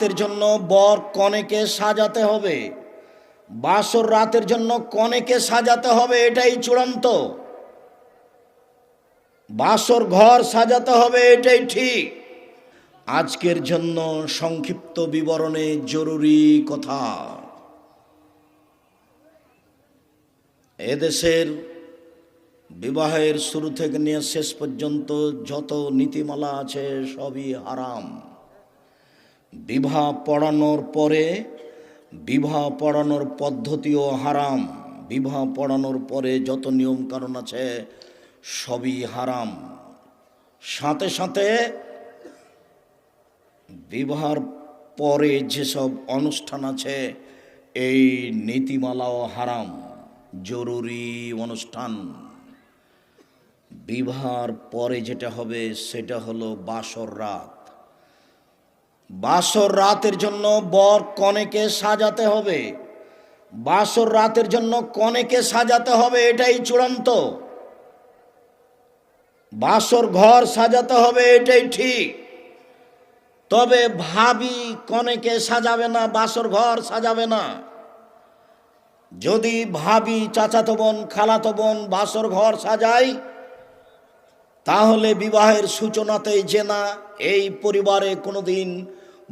রাতের জন্য বর কনেকে সাজাতে হবে। বাসর রাতের জন্য কনেকে সাজাতে হবে, এটাই চূড়ান্ত। বাসর ঘর সাজাতে হবে, এটাই ঠিক। আজকের জন্য সংক্ষিপ্ত বিবরণে জরুরি কথা। এদেশের বিবাহের শুরু থেকে নিয়ে শেষ পর্যন্ত যত নীতিমালা আছে, সবই হারাম। বিবাহ পড়ানোর পরে, বিবাহ পড়ানোর পদ্ধতিও হারাম। বিবাহ পড়ানোর পরে যত নিয়ম কারণ আছে, সবই হারাম। সাথে সাথে বিবাহর পরে যেসব অনুষ্ঠান আছে, এই নীতিমালাও হারাম। জরুরি অনুষ্ঠান। বিবাহর পরে যেটা হবে, সেটা হলো বাসর রাত। বাসর রাতের জন্য বর কনেকে সাজাতে হবে। বাসর রাতের জন্য কনেকে সাজাতে হবে, এটাই চূড়ান্ত। বাসর ঘর সাজাতে হবে, এটাই ঠিক। তবে ভাবি কনেকে সাজাবে না, বাসর ঘর সাজাবে না। যদি ভাবি চাচাতো বোন, খালাতো বোন বাসর ঘর সাজায়, তাহলে বিবাহের সূচনাতেই জেনা এই পরিবারে কোনোদিন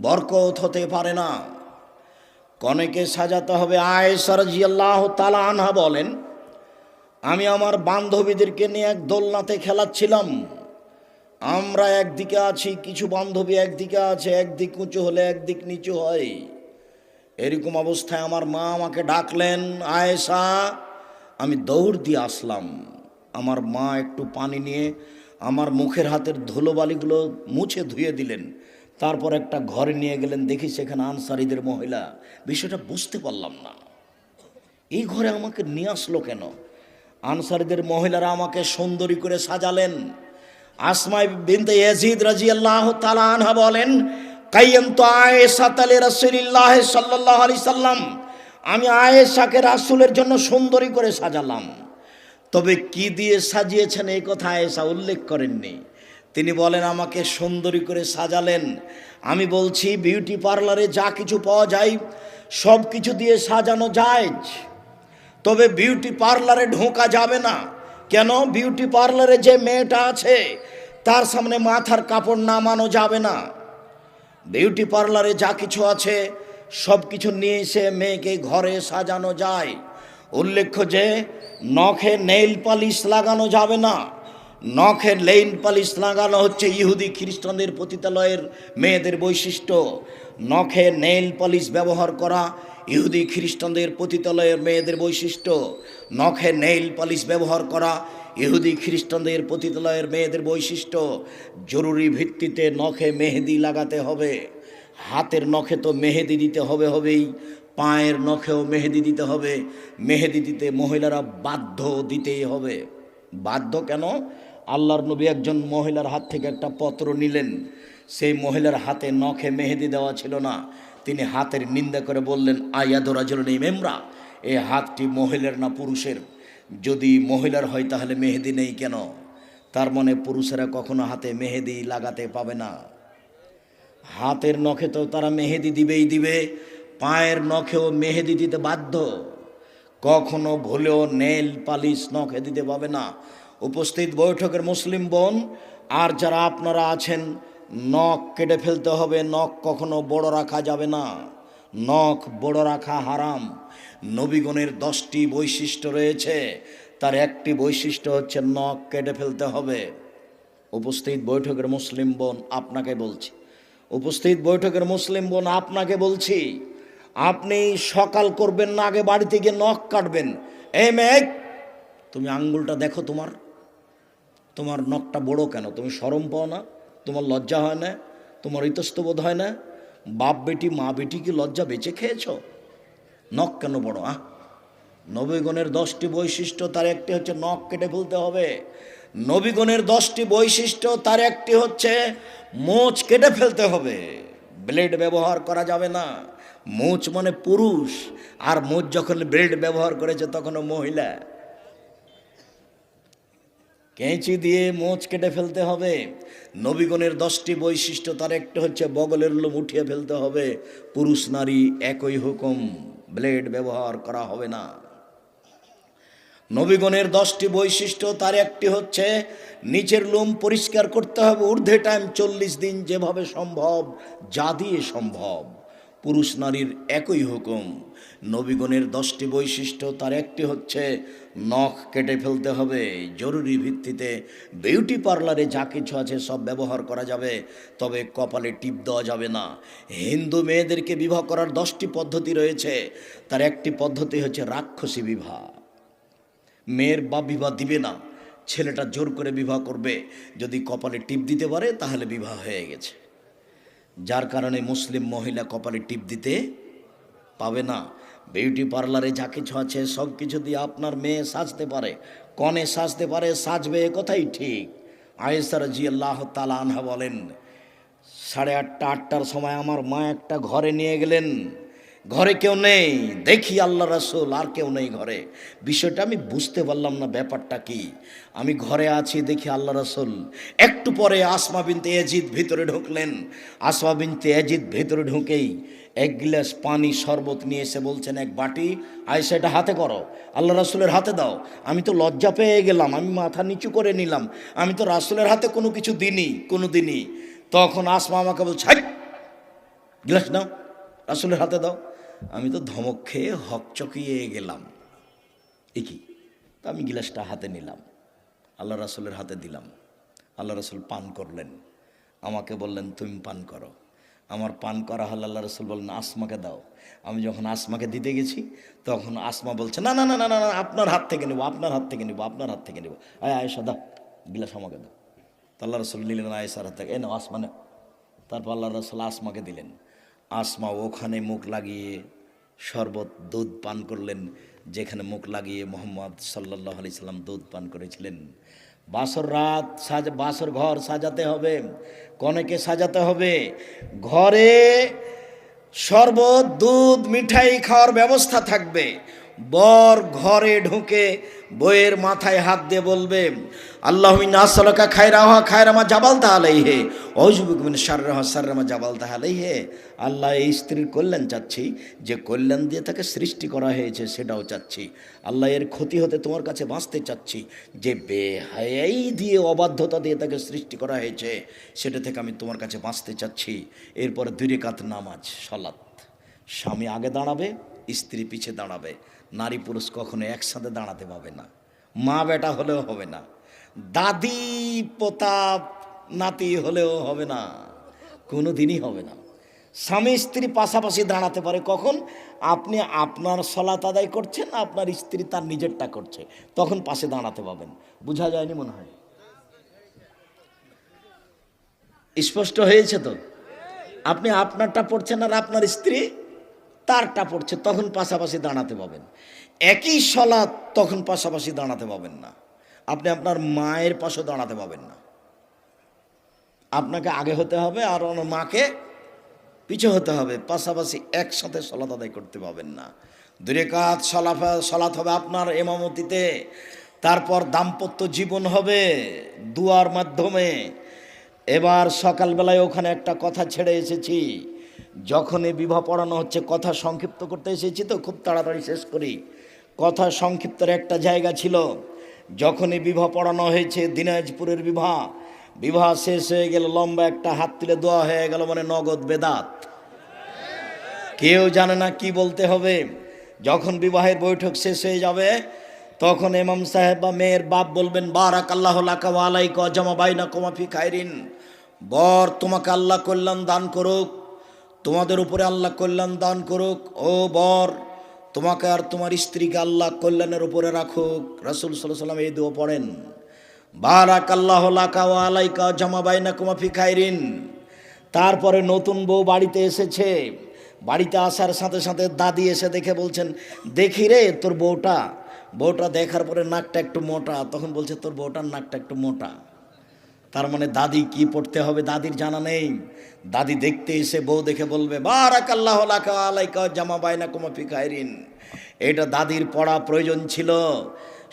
বরকত হতে পারে না। কনেকে সাজাতে হবে আয়েসার জিয়াল্লাহ তালা আনহা বলেন, আমি আমার বান্ধবীদেরকে নিয়ে এক দোলনাতে খেলাচ্ছিলাম। আমরা একদিকে আছি, কিছু বান্ধবী একদিকে আছে, একদিক উঁচু হলে একদিক নিচু হয়। এরকম অবস্থায় আমার মা আমাকে ডাকলেন, আয়েশা, আমি দৌড় দিয়ে আসলাম। আমার মা একটু পানি নিয়ে আমার মুখের হাতের ধুলোবালিগুলো মুছে ধুয়ে দিলেন। তারপর একটা ঘরে নিয়ে গেলেন, দেখি সেখানে আনসারিদের মহিলা। বিষয়টা বুঝতে পারলাম না। এই ঘরে আমাকে নিয়ে আসলো কেন? আনসারিদের মহিলারা আমাকে সুন্দরী করে সাজালেন। আসমাই বিনতে ইয়াজিদ রাজিয়াল্লাহু তাআলা আনহা বলেন কাইয়াম তো আয়েশা তালে রাসূলুল্লাহ সাল্লাল্লাহু আলাইহি সাল্লাম। আমি আয়েশাকে রাসূলের জন্য সুন্দরী করে সাজালাম। তবে কি দিয়ে সাজিয়েছেন এই কথা আয়েশা উল্লেখ করেননি। তিনি বলেন, আমাকে সুন্দরী করে সাজালেন। আমি বলছি বিউটি পার্লারে যা কিছু পাওয়া যায়, সব কিছু দিয়ে সাজানো যায়। তবে বিউটি পার্লারে ঢোকা যাবে না। কেন? বিউটি পার্লারে যে মেয়েটা আছে, তার সামনে মাথার কাপড় নামানো যাবে না। বিউটি পার্লারে যা কিছু আছে, সব কিছু নিয়ে এসে মেয়েকে ঘরে সাজানো যায়। উল্লেখ্য যে, নখে নেইল পালিশ লাগানো যাবে না। নখে লেইন পালিশ লাগানো হচ্ছে ইহুদি খ্রিস্টানদের পতিতালয়ের মেয়েদের বৈশিষ্ট্য। নখে নেইল পালিশ ব্যবহার করা ইহুদি খ্রিস্টানদের পতিতালয়ের মেয়েদের বৈশিষ্ট্য। নখে নেইল পালিশ ব্যবহার করা ইহুদি খ্রিস্টানদের পতিতালয়ের মেয়েদের বৈশিষ্ট্য। জরুরি ভিত্তিতে নখে মেহেদি লাগাতে হবে। হাতের নখে তো মেহেদি দিতে হবে হবেই, পায়ের নখেও মেহেদি দিতে হবে। মেহেদি দিতে মহিলারা বাধ্য দিতেই হবে। বাধ্য কেন? আল্লাহর নবী একজন মহিলার হাত থেকে একটা পত্র নিলেন। সেই মহিলার হাতে নখে মেহেদি দেওয়া ছিল না। তিনি হাতের নিন্দা করে বললেন আয়াদরাজল মেমরা এই হাতটি মহিলার না পুরুষের? যদি মহিলার হয় তাহলে মেহেদি নেই কেন? তার মানে পুরুষেরা কখনো হাতে মেহেদি লাগাতে পাবে না। হাতের নখে তো তারা মেহেদি দিবেই দিবে, পায়ের নখেও মেহেদি দিতে বাধ্য। কখনো ভুলেও নেল পালিশ নখে দিতে পাবে না। উপস্থিত বৈঠকের মুসলিম বোন, আর যারা আপনারা আছেন, নখ কেটে ফেলতে হবে, নখ কখনো বড় রাখা যাবে না। নখ বড় রাখা হারাম। নবীগণের দশটি বৈশিষ্ট্য রয়েছে। তার একটি বৈশিষ্ট্য হচ্ছে নখ কেটে ফেলতে হবে। উপস্থিত বৈঠকের মুসলিম বোন, আপনাকে বলছি। উপস্থিত বৈঠকের মুসলিম বোন, আপনাকে বলছি, আপনি সকাল করবেন না, আগে বাড়িতে গিয়ে নখ কাটবেন। এই মেঘ তুমি আঙ্গুলটা দেখো তোমার। তোমার নখটা বড় কেন? তুমি সরম পাও না? তোমার লজ্জা হয় না? তোমার ইতস্তবোধ হয় না? বাপ বেটি, মা বেটি কি লজ্জা বেঁচে খেয়েছ? নখ কেন বড়, আহ? নবীগণের দশটি বৈশিষ্ট্য, তার একটি হচ্ছে নখ কেটে ফেলতে হবে। নবীগণের দশটি বৈশিষ্ট্য, তার একটি হচ্ছে মোচ কেটে ফেলতে হবে। ব্লেড ব্যবহার করা যাবে না। মোচ মানে পুরুষ। আর মোচ যখন ব্লেড ব্যবহার করেছে, তখনও মহিলা। কেঁচি দিয়ে মোচ কেটে ফেলতে হবে। নবীগণের দশটি বৈশিষ্ট্য তার একটা হচ্ছে বগলের লোম উঠিয়ে ফেলতে হবে। পুরুষ, নারী একই হুকুম, ব্লেড ব্যবহার করা হবে না। নবীগণের দশটি বৈশিষ্ট্য তার একটি হচ্ছে, নিচের লোম পরিষ্কার করতে হবে, ঊর্ধ্বে টাইম চল্লিশ দিন যেভাবে সম্ভব, যা দিয়ে সম্ভব। পুরুষ নারীর একই হুকুম। নবীগণের দশটি বৈশিষ্ট্য তার একটি হচ্ছে, নখ কেটে ফেলতে হবে, জরুরি ভিত্তিতে বিউটি পার্লারে যা কিছু আছে সব ব্যবহার করা যাবে, তবে কপালে টিপ দেওয়া যাবে না। হিন্দু মেয়েদেরকে বিবাহ করার দশটি পদ্ধতি রয়েছে, তার একটি পদ্ধতি হচ্ছে রাক্ষসী বিবাহ। মেয়ের বা বিবাহ দিবে না, ছেলেটা জোর করে বিবাহ করবে, যদি কপালে টিপ দিতে পারে তাহলে বিবাহ হয়ে গেছে। যার কারণে মুসলিম মহিলা কপালে টিপ দিতে পাবে না। বিউটি পার্লারে যা কিছু আছে, সব কিছু দিয়ে আপনার মেয়ে সাজতে পারে। কনে সাজতে পারে, সাজবে কথাই ঠিক। আয়েসার জি আল্লাহ তালা আনহা বলেন, সাড়ে আটটা, আটটার সময় আমার মা একটা ঘরে নিয়ে গেলেন। ঘরে কেউ নেই দেখি আল্লাহ রাসুল আর কেউ নেই ঘরে। বিষয়টা আমি বুঝতে পারলাম না ব্যাপারটা কি? আমি ঘরে আছি দেখি আল্লাহ রাসুল। একটু পরে আসমা বিনতে এজিদ ভিতরে ঢুকলেন। আসমা বিনতে এজিদ ভিতরে ঢুকেই এক গ্লাস পানি শরবত নিয়ে এসে বলছেন এক বাটি আয়সা এটা হাতে করো। আল্লাহ রাসুলের হাতে দাও। আমি তো লজ্জা পেয়ে গেলাম আমি মাথা নিচু করে নিলাম। আমি তো রাসুলের হাতে কোনো কিছু দিনই কোনো দিনই তখন আসমা আমাকে বলছে "হাই, গ্লাস নাও রাসুলের হাতে দাও। আমি তো ধমক খেয়ে হকচকিয়ে গেলাম। এ কি? তা আমি গিলাসটা হাতে নিলাম। আল্লাহ রাসুলের হাতে দিলাম। আল্লাহ রাসুল পান করলেন। আমাকে বললেন, তুমি পান করো। আমার পান করা হল আল্লাহ রসুল বললেন, আসমাকে দাও। আমি যখন আসমাকে দিতে গেছি, তখন আসমা বলছে, না না না না না আপনার হাত থেকে নেব, আপনার হাত থেকে নেব, আপনার হাত থেকে নেব। আয় আয়েশা, দাও। গিলাস আমাকে দাও। তো আল্লাহ রসুল নিলেন আয়েশার হাত থেকে এ নাও, আসমা নাও। তারপর আল্লাহ রসুল আসমাকে দিলেন। আসমা ওখানে মুখ লাগিয়ে শরবত দুধ পান করলেন, যেখানে মুখ লাগিয়ে মোহাম্মদ সাল্লাহ আলি সাল্লাম দুধ পান করেছিলেন। বাসর রাত সাজ, বাসর ঘর সাজাতে হবে, কনেকে সাজাতে হবে। ঘরে শরবত, দুধ, মিঠাই খাওয়ার ব্যবস্থা থাকবে। বর ঘরে ঢুকে বইয়ের মাথায় হাত দিয়ে বলবে, আল্লাহ নাসলকা খায়রাহা খায়রামা জাবাল তাহালাই হে অজুবিন সাররাহা সাররামা জাবাল তাহালাই হে আল্লাহ এই স্ত্রীর কল্যাণ চাচ্ছি, যে কল্যাণ দিয়ে তাকে সৃষ্টি করা হয়েছে সেটাও চাচ্ছি। আল্লাহ এর ক্ষতি হতে তোমার কাছে বাঁচতে চাচ্ছি, যে বেহায়াই দিয়ে অবাধ্যতা দিয়ে তাকে সৃষ্টি করা হয়েছে, সেটা থেকে আমি তোমার কাছে বাঁচতে চাচ্ছি। এরপরে দুই নামাজ সলাৎ স্বামী আগে দাঁড়াবে, স্ত্রী পিছে দাঁড়াবে। নারী পুরুষ কখনো একসাথে দাঁড়াতে পাবে না। মা বেটা হলেও হবে না। দাদি, প্রতাপ, নাতি হলেও হবে না। কোনো দিনই হবে না। স্বামী স্ত্রী পাশাপাশি দাঁড়াতে পারে। কখন? আপনি আপনার সলাত আদায় করছেন, আপনার স্ত্রী তার নিজেরটা করছে। তখন পাশে দাঁড়াতে পাবেন। বোঝা যায়নি মনে হয়? স্পষ্ট হয়েছে তো? আপনি আপনারটা পড়ছেন আর আপনার স্ত্রী? তারটা পড়ছে, তখন পাশাপাশি দাঁড়াতে পাবেন। একই সলাৎ তখন পাশাপাশি দাঁড়াতে পাবেন না। আপনি আপনার মায়ের পাশে দাঁড়াতে পাবেন না। আপনাকে আগে হতে হবে আর ওনার মাকে পিছু হতে হবে। পাশাপাশি একসাথে সলাত আদায় করতে পাবেন না। দূরে কাজ সলাফা সলাত হবে আপনার এমামতিতে। তারপর দাম্পত্য জীবন হবে দুয়ার মাধ্যমে। এবার সকালবেলায় ওখানে একটা কথা ছেড়ে এসেছি। যখনই বিবাহ পড়ানো হচ্ছে, কথা সংক্ষিপ্ত করতে এসেছি তো, খুব তাড়াতাড়ি শেষ করি। কথা সংক্ষিপ্তর একটা জায়গা ছিল, যখনই বিবাহ পড়ানো হয়েছে, দিনাজপুরের বিবাহ বিবাহ শেষ হয়ে গেল লম্বা একটা হাত তুলে দেওয়া হয়ে গেল মানে নগদ বেদাত। কেউ জানে না কি বলতে হবে। যখন বিবাহের বৈঠক শেষ হয়ে যাবে, তখন এমাম সাহেব বা মেয়ের বাপ বলবেন বারাক আল্লাহ লাকা আলাই জমা বাইনা কমাফি খায়রিন। বর, তোমাকে আল্লাহ কল্যাণ দান করুক। তোমাদের উপরে আল্লাহ কল্যাণ দান করুক, ও বর, তোমাকে আর তোমার স্ত্রীকে আল্লাহ কল্যাণের উপরে রাখুক। রাসুল সাল্লাহ সাল্লাম এই দুও পড়েন। বারাক আল্লাহ আলাইকা জমা বাইনা কমাফি খায়রিন তারপরে নতুন বউ বাড়িতে এসেছে। বাড়িতে আসার সাথে সাথে দাদি এসে দেখে বলছেন, দেখি রে তোর বউটা। বউটা দেখার পরে নাকটা একটু মোটা, তখন বলছে, তোর বউটার নাকটা একটু মোটা। তার মানে দাদি কি পড়তে হবে? দাদির জানা নেই। দাদি দেখতে এসে বউ দেখে বলবে বারাক আল্লাহ জামা বাইনা কুমাফি খায়রিন। এটা দাদির পড়া প্রয়োজন ছিল।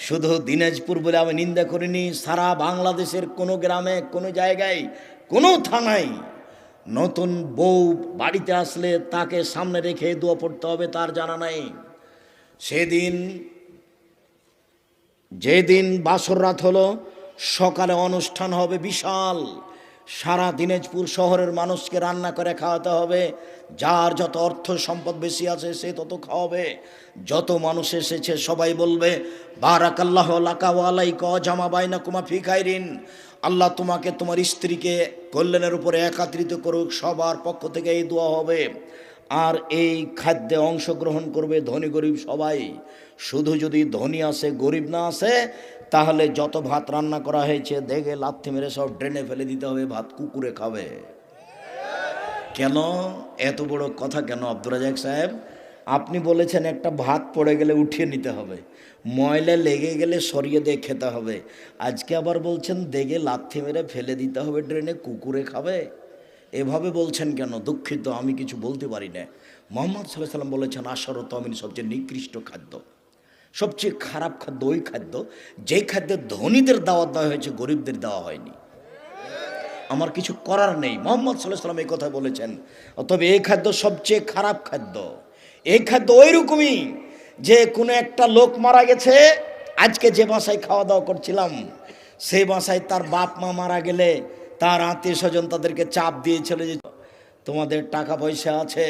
শুধু দিনাজপুর বলে আমি নিন্দা করিনি, সারা বাংলাদেশের কোনো গ্রামে, কোনো জায়গায়, কোনো থানায় নতুন বউ বাড়িতে আসলে তাকে সামনে রেখে দোয়া পড়তে হবে, তার জানা নাই। সেদিন, যেদিন বাসর রাত হলো সকালে অনুষ্ঠান হবে বিশাল। সারা দিনাজপুর শহরের মানুষকে রান্না করে খাওয়াতে হবে। যার যত অর্থ সম্পদ বেশি আছে, সে তত খাওয়াবে। যত মানুষ এসেছে, সবাই বলবে, বারাকাল্লাহ লাকা ওয়ালাই ক বাইনা কুমা ফিকাইরিন আল্লাহ তোমাকে, তোমার স্ত্রীকে কল্যাণের উপরে একাত্রিত করুক, সবার পক্ষ থেকে এই দোয়া হবে। আর এই খাদ্যে অংশগ্রহণ করবে ধনী গরিব সবাই। শুধু যদি ধনী আসে, গরিব না আসে তাহলে যত ভাত রান্না করা হয়েছে, দেখে লাথি মেরে সব ড্রেনে ফেলে দিতে হবে, ভাত কুকুরে খাবে। কেন? এত বড় কথা কেন, আব্দুর রাজাক সাহেব? আপনি বলেছেন একটা ভাত পড়ে গেলে উঠিয়ে নিতে হবে। ময়লা লেগে গেলে সরিয়ে দিয়ে খেতে হবে। আজকে আবার বলছেন, দেখে লাথি মেরে ফেলে দিতে হবে ড্রেনে, কুকুরে খাবে? এভাবে বলছেন কেন? দুঃখিত, আমি কিছু বলতে পারি না। মোহাম্মদ সাল্লাহ সাল্লাম বলেছেন আশারত আমিন সবচেয়ে নিকৃষ্ট খাদ্য। সবচেয়ে খারাপ খাদ্য ওই খাদ্য, যেই খাদ্যে ধনীদের দাওয়াত দেওয়া হয়েছে, গরিবদের দেওয়া হয়নি। আমার কিছু করার নেই। মোহাম্মদ সাল্লাম এই কথা বলেছেন। তবে এই খাদ্য সবচেয়ে খারাপ খাদ্য। এই খাদ্য ওই রকমই যে কোনো একটা লোক মারা গেছে, আজকে যে বাসায় খাওয়া দাওয়া করছিলাম, সেই বাসায় তার বাপ মা মারা গেলে তার আত্মীয় স্বজন তাদেরকে চাপ দিয়েছিল যে তোমাদের টাকা পয়সা আছে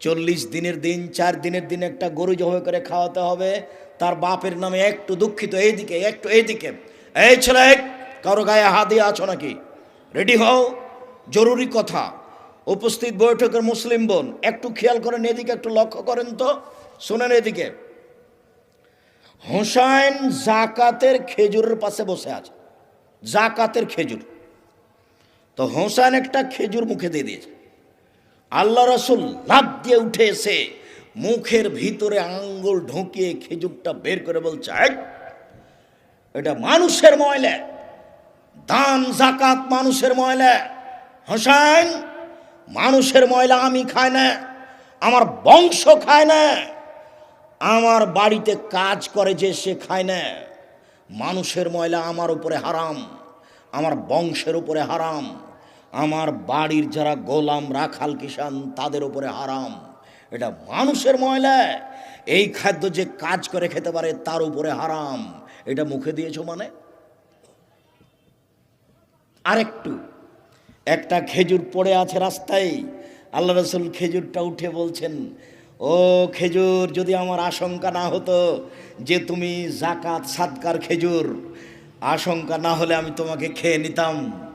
চল্লিশ দিনের দিন, চার দিনের দিন একটা গরু জবাই করে খাওয়াতে হবে, তার বাপের নামে একটু দুঃখিত, এইদিকে, একটু এইদিকে। এই ছেলে, কারও গায়ে হাত দিয়ে আছো নাকি? রেডি হও? জরুরি কথা। উপস্থিত বৈঠকের মুসলিম বোন, একটু খেয়াল করেন এদিকে, একটু লক্ষ্য করেন তো। শোনেন এদিকে। হোসাইন জাকাতের খেজুরের পাশে বসে আছে। জাকাতের খেজুর। তো হোসাইন একটা খেজুর মুখে দিয়ে দিয়েছে। আল্লাহ রসুল লাভ দিয়ে উঠে এসে মুখের ভিতরে আঙ্গুল ঢুকিয়ে খেজুরটা বের করে বলছে এটা মানুষের ময়লা। দান জাকাত মানুষের ময়লা। হোসেন মানুষের ময়লা আমি খাই না, আমার বংশ খায় না। আমার বাড়িতে কাজ করে যে সে খায় না। মানুষের ময়লা আমার উপরে হারাম, আমার বংশের উপরে হারাম। আমার বাড়ির যারা গোলাম রাখাল কিষান তাদের উপরে হারাম। এটা মানুষের ময়লা। এই খাদ্য যে কাজ করে খেতে পারে, তার উপরে হারাম। এটা মুখে দিয়েছ মানে? আরেকটু। একটা খেজুর পড়ে আছে রাস্তায়। আল্লাহ রসুল খেজুরটা উঠে বলছেন, ও খেজুর, যদি আমার আশঙ্কা না হতো যে তুমি জাকাত, সাদকার খেজুর, আশঙ্কা না হলে আমি তোমাকে খেয়ে নিতাম।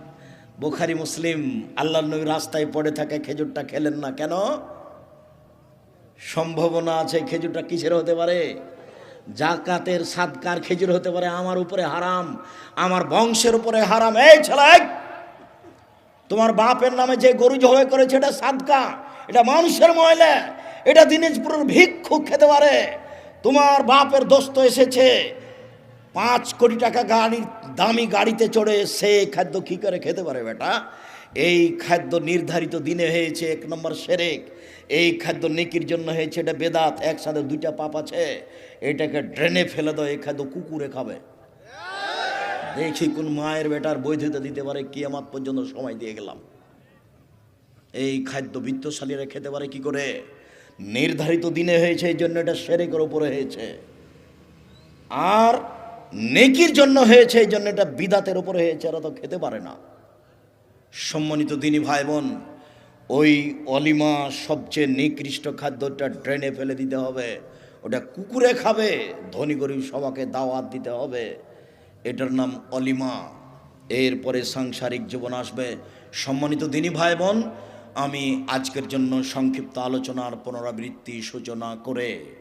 বোখারি, মুসলিম আল্লাহ নবী রাস্তায় পড়ে থাকে, খেজুরটা খেলেন না। কেন? সম্ভাবনা আছে খেজুরটা কিসের হতে পারে? জাকাতের সাদকার খেজুর হতে পারে, আমার উপরে হারাম, আমার বংশের উপরে হারাম। এই ছেলে তোমার বাপের নামে যে গরু জবাই করেছে, এটা সাদকা, এটা মানুষের ময়লা, এটা দিনাজপুরের ভিক্ষুক খেতে পারে। তোমার বাপের দোস্ত এসেছে পাঁচ কোটি টাকা গাড়ির দামি গাড়িতে চড়ে সে খাদ্য কী করে খেতে পারে বেটা? এই খাদ্য নির্ধারিত দিনে হয়েছে এক নম্বর সেরেক। এই খাদ্য নেকির জন্য হয়েছে এটা বেদাত, একসাথে দুইটা পাপ আছে। এটাকে ড্রেনে ফেলে দাও, এই খাদ্য কুকুরে খাবে। দেখি কোন মায়ের বেটার বৈধতা দিতে পারে কি আমার পর্যন্ত সময় দিয়ে গেলাম। এই খাদ্য বিত্তশালীরা খেতে পারে কি করে? নির্ধারিত দিনে হয়েছে, এই জন্য এটা সেরেকের উপরে হয়েছে। আর নেকির জন্য হয়েছে, এই জন্য এটা বিদাতের উপরে হয়েছে, এরা তো খেতে পারে না। সম্মানিত দিনী ভাই বোন ওই অলিমা সবচেয়ে নিকৃষ্ট খাদ্যটা ড্রেনে ফেলে দিতে হবে। ওটা কুকুরে খাবে, ধনী গরিব সবাকে দাওয়াত দিতে হবে। এটার নাম অলিমা। এরপরে সাংসারিক জীবন আসবে। সম্মানিত দিনী ভাই বোন আমি আজকের জন্য সংক্ষিপ্ত আলোচনার পুনরাবৃত্তি সূচনা করে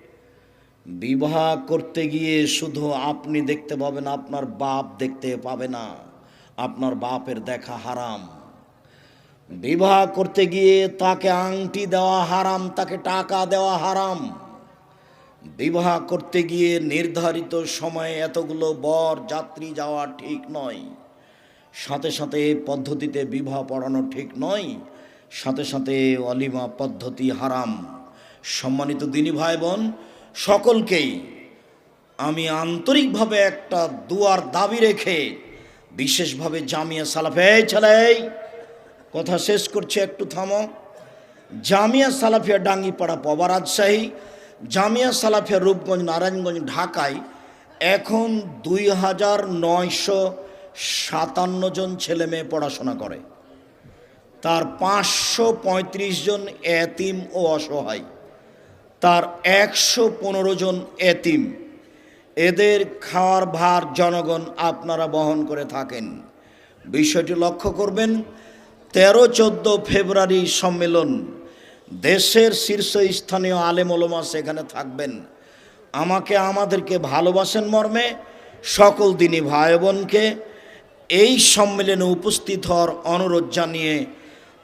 বিবাহ করতে গিয়ে শুধু আপনি দেখতে পাবেন, আপনার বাপ দেখতে পাবে না। আপনার বাপের দেখা হারাম। বিবাহ করতে গিয়ে তাকে আংটি দেওয়া হারাম, তাকে টাকা দেওয়া হারাম। বিবাহ করতে গিয়ে নির্ধারিত সময়ে এতগুলো বর, যাত্রী যাওয়া ঠিক নয়। সাথে সাথে পদ্ধতিতে বিবাহ পড়ানো ঠিক নয়। সাথে সাথে অলিমা পদ্ধতি হারাম। সম্মানিত দিনী ভাই বোন সকলকেই আমি আন্তরিকভাবে একটা দুয়ার দাবি রেখে বিশেষভাবে জামিয়া সালাফে এই ছেলে এই, কথা শেষ করছে একটু থামো। জামিয়া সালাফিয়া ডাঙ্গিপাড়া পবা রাজশাহী জামিয়া সালাফিয়া রূপগঞ্জ নারায়ণগঞ্জ ঢাকায় এখন দুই হাজার নয়শো সাতান্ন জন ছেলে মেয়ে পড়াশোনা করে। তার পাঁচশো পঁয়ত্রিশ জন এতিম ও অসহায়। তার একশো পনেরো জন এতিম। এদের খাওয়ার ভার জনগণ আপনারা বহন করে থাকেন। বিষয়টি লক্ষ্য করবেন, তেরো চোদ্দ ফেব্রুয়ারি সম্মেলন। দেশের শীর্ষস্থানীয় আলেমলমা সেখানে থাকবেন। আমাকে আমাদেরকে ভালোবাসেন মর্মে, সকল দিনই ভাই বোনকে এই সম্মেলনে উপস্থিত হওয়ার অনুরোধ জানিয়ে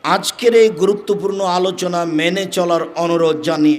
আজকের এই গুরুত্বপূর্ণ আলোচনা মেনে চলার অনুরোধ জানিয়ে